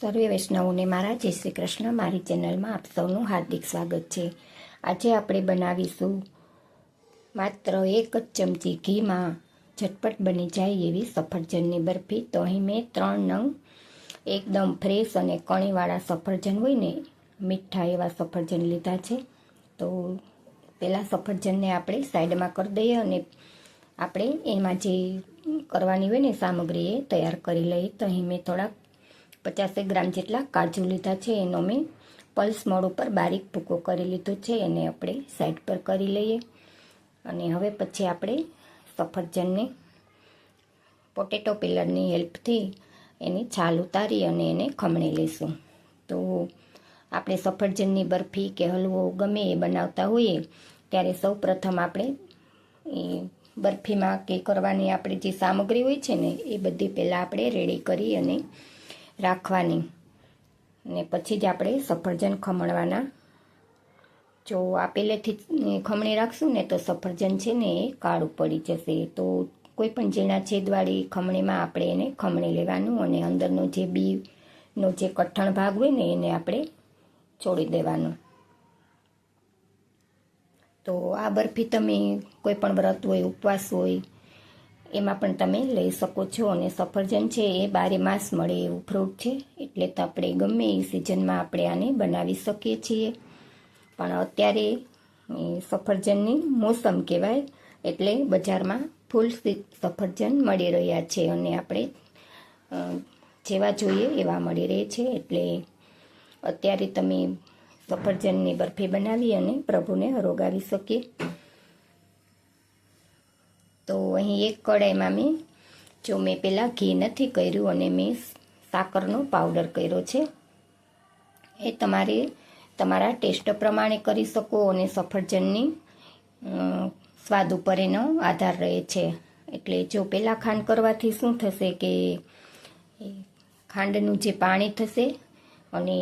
સર્વે વૈષ્ણવોને મારા જય શ્રી કૃષ્ણ. મારી ચેનલમાં આપ સૌનું હાર્દિક સ્વાગત છે. આજે આપણે બનાવીશું માત્ર એક જ ચમચી ઘીમાં ઝટપટ બની જાય એવી સફરજનની બરફી. તો અહીં મેં ત્રણ નંગ એકદમ ફ્રેશ અને કણીવાળા સફરજન હોય ને, મીઠા એવા સફરજન લીધા છે. તો પહેલાં સફરજનને આપણે સાઈડમાં કરી દઈએ અને આપણે એમાં જે કરવાની હોય ને સામગ્રી એ તૈયાર કરી લઈએ. તો અહીં મેં થોડાક પચાસેક ગ્રામ જેટલા કાજુ લીધા છે એનો મેં પલ્સ મોડ ઉપર બારીક ભૂકો કરી લીધો છે, એને આપણે સાઈડ પર કરી લઈએ. અને હવે પછી આપણે સફરજનને પોટેટો પિલરની હેલ્પથી એની છાલ ઉતારી અને એને ખમણી લઈશું. તો આપણે સફરજનની બરફી કે હલવો ગમે એ બનાવતા હોઈએ, ત્યારે સૌ આપણે એ બરફીમાં કે કરવાની આપણી જે સામગ્રી હોય છે ને, એ બધી પહેલાં આપણે રેડી કરી અને રાખવાની. ને પછી જ આપણે સફરજન ખમણવાના. જો આ ખમણી રાખશું ને તો સફરજન છે ને એ કાળું પડી જશે. તો કોઈ પણ ઝીણા છેદવાળી ખમણીમાં આપણે એને ખમણી લેવાનું અને અંદરનો જે બીનો જે કઠણ ભાગ હોય ને એને આપણે છોડી દેવાનું. તો આ બરફી તમે કોઈ પણ વ્રત હોય, ઉપવાસ હોય એમાં પણ તમે લઈ શકો છો અને સફરજન છે એ બારે માસ મળે એવું ફ્રૂટ છે. એટલે તો આપણે ગમે એ સિઝનમાં આપણે આને બનાવી શકીએ છીએ. પણ અત્યારે સફરજનની મોસમ કહેવાય. એટલે બજારમાં ફૂલ સફરજન મળી રહ્યા છે અને આપણે જેવા જોઈએ એવા મળી રહે છે. એટલે અત્યારે તમે સફરજનની બરફી બનાવી અને પ્રભુને રોગાવી શકીએ. તો અહીં એક કડાઈમાં મેં જો મેં પહેલાં ઘી નથી કર્યું અને મેં સાકરનો પાવડર કર્યો છે, એ તમારે તમારા ટેસ્ટ પ્રમાણે કરી શકો અને સફરજનની સ્વાદ ઉપર એનો આધાર રહે છે. એટલે જો પહેલાં ખાંડ કરવાથી શું થશે કે ખાંડનું જે પાણી થશે અને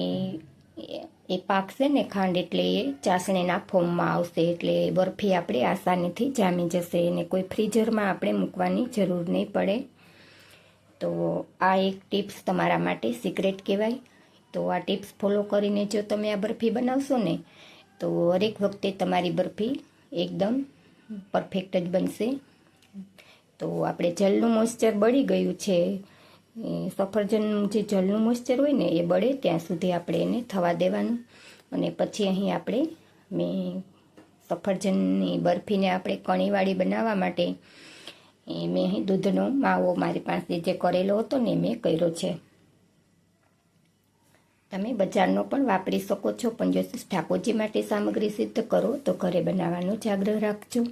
એ પાકશે ને ખાંડ એટલે એ ચાસણીના ફોર્મમાં આવશે એટલે બરફી આપણે આસાનીથી જામી જશે અને કોઈ ફ્રીઝરમાં આપણે મૂકવાની જરૂર નહીં પડે. તો આ એક ટિપ્સ તમારા માટે સિક્રેટ કહેવાય. તો આ ટિપ્સ ફોલો કરીને જો તમે આ બરફી બનાવશો ને, તો હરેક વખતે તમારી બરફી એકદમ પરફેક્ટ જ બનશે. તો આપણે જલનું મોઇસ્ચર બળી ગયું છે. સફરજનનું જે જલનું મોઇસ્ચર હોય ને, એ બળે ત્યાં સુધી આપણે એને થવા દેવાનું. અને પછી અહીં આપણે મેં સફરજનની બરફીને આપણે કણીવાળી બનાવવા માટે મેં અહીં દૂધનો માવો મારી પાસે જે કરેલો હતો ને મેં કર્યો છે. તમે બજારનો પણ વાપરી શકો છો, પણ જો ઠાકોરજી માટે સામગ્રી સિદ્ધ કરો, તો ઘરે બનાવવાનો જ આગ્રહ રાખજો.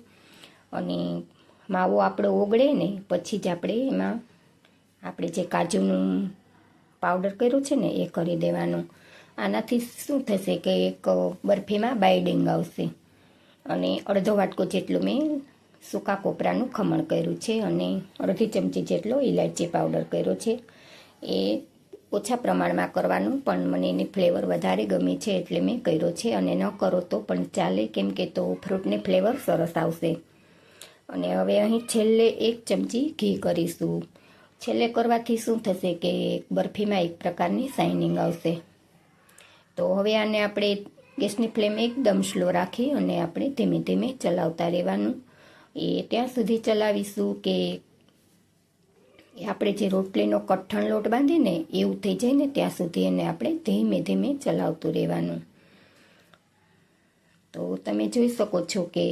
અને માવો આપણો ઓગળે ને, પછી જ આપણે એમાં આપણે જે કાજુનું પાવડર કર્યું છે ને, એ કરી દેવાનું. આનાથી શું થશે કે એક બરફીમાં બાઇડિંગ આવશે. અને અડધો વાટકો જેટલું મેં સૂકા કોપરાનું ખમણ કર્યું છે અને અડધી ચમચી જેટલો ઇલાયચી પાવડર કર્યો છે. એ ઓછા પ્રમાણમાં કરવાનું, પણ મને એની ફ્લેવર વધારે ગમે છે એટલે મેં કર્યો છે. અને ન કરો તો પણ ચાલે, કેમ કે તો ફ્રૂટને ફ્લેવર સરસ આવશે. અને હવે અહીં છેલ્લે એક ચમચી ઘી કરીશું. છેલ્લે કરવાથી શું થશે કે બરફીમાં એક પ્રકારની શાઇનિંગ આવશે. તો હવે આને આપણે ગેસની ફ્લેમ એકદમ સ્લો રાખી અને આપણે ધીમે ધીમે ચલાવતા રહેવાનું. એ ત્યાં સુધી ચલાવીશું કે આપણે જે રોટલીનો કઠણ લોટ બાંધીને એવું થઈ જાય ને ત્યાં સુધી એને આપણે ધીમે ધીમે ચલાવતું રહેવાનું. તો તમે જોઈ શકો છો કે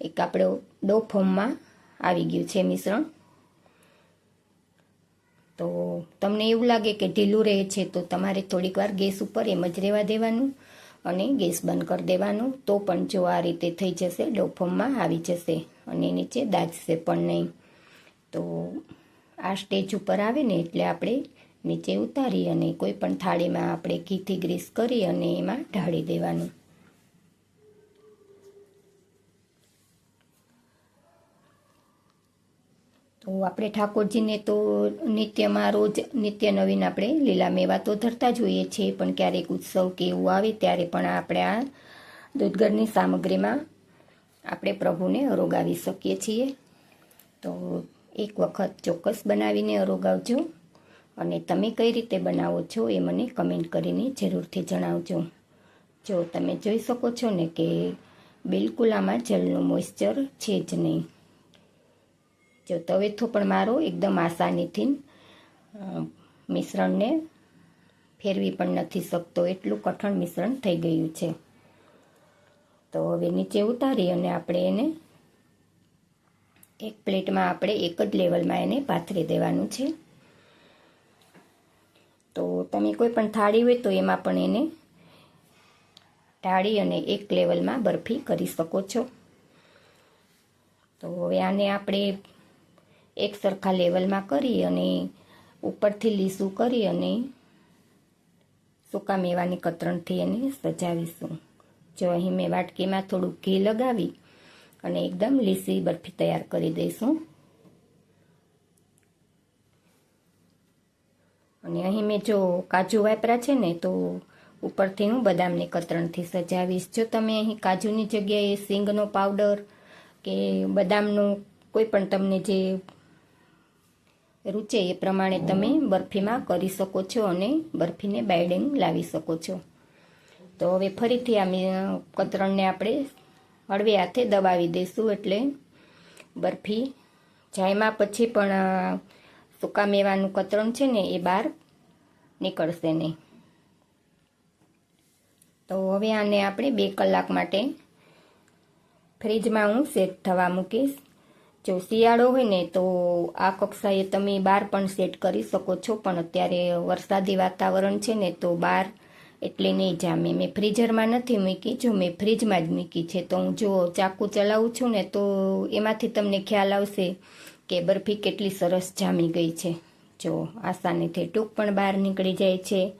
એક આપણો ડો ફોર્મમાં આવી ગયું છે મિશ્રણ. તો તમને એવું લાગે કે ઢીલું રહે છે, તો તમારે થોડીક વાર ગેસ ઉપર એમ જ રહેવા દેવાનું અને ગેસ બંધ કરી દેવાનું. તો પણ જો આ રીતે થઈ જશે ડો આવી જશે અને નીચે દાજશે પણ નહીં. તો આ સ્ટેજ ઉપર આવે ને એટલે આપણે નીચે ઉતારી અને કોઈ પણ થાળીમાં આપણે ઘીથી ગ્રીસ કરી અને એમાં ઢાળી દેવાનું. તો આપણે ઠાકોરજીને તો નિત્યમાં રોજ નિત્ય નવીન આપણે લીલા મેવા તો ધરતા જોઈએ છીએ પણ ક્યારેક ઉત્સવ કે એવું આવે ત્યારે પણ આપણે આ દૂધગરની સામગ્રીમાં આપણે પ્રભુને અરોગાવી શકીએ છીએ. તો એક વખત ચોક્કસ બનાવીને અરોગાવજો અને તમે કઈ રીતે બનાવો છો એ મને કમેન્ટ કરીને જરૂરથી જણાવજો. જો તમે જોઈ શકો છો ને કે બિલકુલ આમાં જલનું મોઇશ્ચર છે જ નહીં. જો તવેથો પણ મારો એકદમ આસાનીથી મિશ્રણને ફેરવી પણ નથી શકતો. એટલું કઠણ મિશ્રણ થઈ ગયું છે. તો હવે નીચે ઉતારી અને આપણે એને એક પ્લેટમાં આપણે એક જ લેવલમાં એને પાથરી દેવાનું છે. તો તમે કોઈ પણ થાળી હોય તો એમાં પણ એને ઢાળી અને એક લેવલમાં બરફી કરી શકો છો. તો હવે આને આપણે એક સરખા લેવલમાં કરી અને ઉપરથી લીસું કરી અને સૂકા મેવાની કતરણથી એને સજાવીશું. જો અહીં મેં વાટકીમાં થોડું ઘી લગાવી અને એકદમ લીસી બરફી તૈયાર કરી દઈશું. અને અહીં મેં જો કાજુ વાપરા છે ને, તો ઉપરથી હું બદામની કતરણથી સજાવીશ. જો તમે અહીં કાજુની જગ્યાએ સિંગનો પાવડર કે બદામનું કોઈ પણ તમને જે રૂચે એ પ્રમાણે તમે બરફીમાં કરી શકો છો અને બરફીને બાઇડિંગ લાવી શકો છો. તો હવે ફરીથી આ કતરણને આપણે હળવે હાથે દબાવી દઈશું એટલે બરફી જાયમાં પછી પણ સૂકા મેવાનું કતરણ છે ને એ બહાર નીકળશે નહીં. તો હવે આને આપણે બે કલાક માટે ફ્રીજમાં હું સેટ થવા મૂકીશ. જો શિયાળો હોય ને, તો આ કક્ષાએ તમે બહાર પણ સેટ કરી શકો છો. પણ અત્યારે વરસાદી વાતાવરણ છે ને, તો બહાર એટલે નહીં જામે. મેં ફ્રીઝરમાં નથી મૂકી. જો મેં ફ્રીજમાં જ મૂકી છે, તો હું જો ચાકુ ચલાવું છું ને, તો એમાંથી તમને ખ્યાલ આવશે કે બરફી કેટલી સરસ જામી ગઈ છે. જો આસાનીથી ટૂંક પણ બહાર નીકળી જાય છે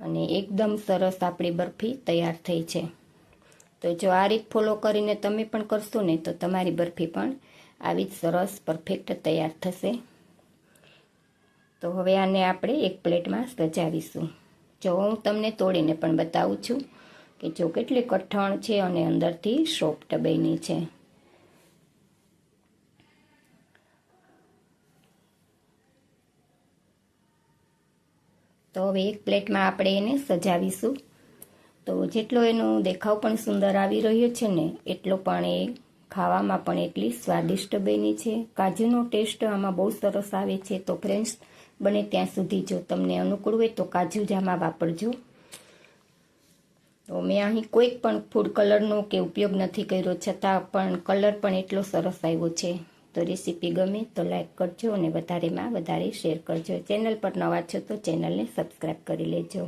અને એકદમ સરસ આપણી બરફી તૈયાર થઈ છે. તો જો આ રીત ફોલો કરીને તમે પણ કરશો ને તો તમારી બરફી પણ આવી જ સરસ પરફેક્ટ તૈયાર થશે. તો હવે આને આપણે એક પ્લેટમાં સજાવીશું. જો હું તમને તોડીને પણ બતાવું છું કે જો કેટલી કઠણ છે અને અંદરથી સોફ્ટ બની છે. તો હવે એક પ્લેટમાં આપણે એને સજાવીશું. તો જેટલો એનો દેખાવ પણ સુંદર આવી રહ્યો છે ને, એટલો પણ એ ખાવામાં પણ એટલી સ્વાદિષ્ટ બની છે. કાજુનો ટેસ્ટ આમાં બહુ સરસ આવે છે. તો ફ્રેન્ડ્સ બને ત્યાં સુધી જો તમને અનુકૂળ હોય તો કાજુ જ આમાં વાપરજો. તો મેં અહીં કોઈક પણ ફૂડ કલરનો કે ઉપયોગ નથી કર્યો, છતાં પણ કલર પણ એટલો સરસ આવ્યો છે. તો રેસીપી ગમે તો લાઇક કરજો અને વધારેમાં વધારે શેર કરજો. ચેનલ પર નવા છો તો ચેનલને સબસ્ક્રાઈબ કરી લેજો.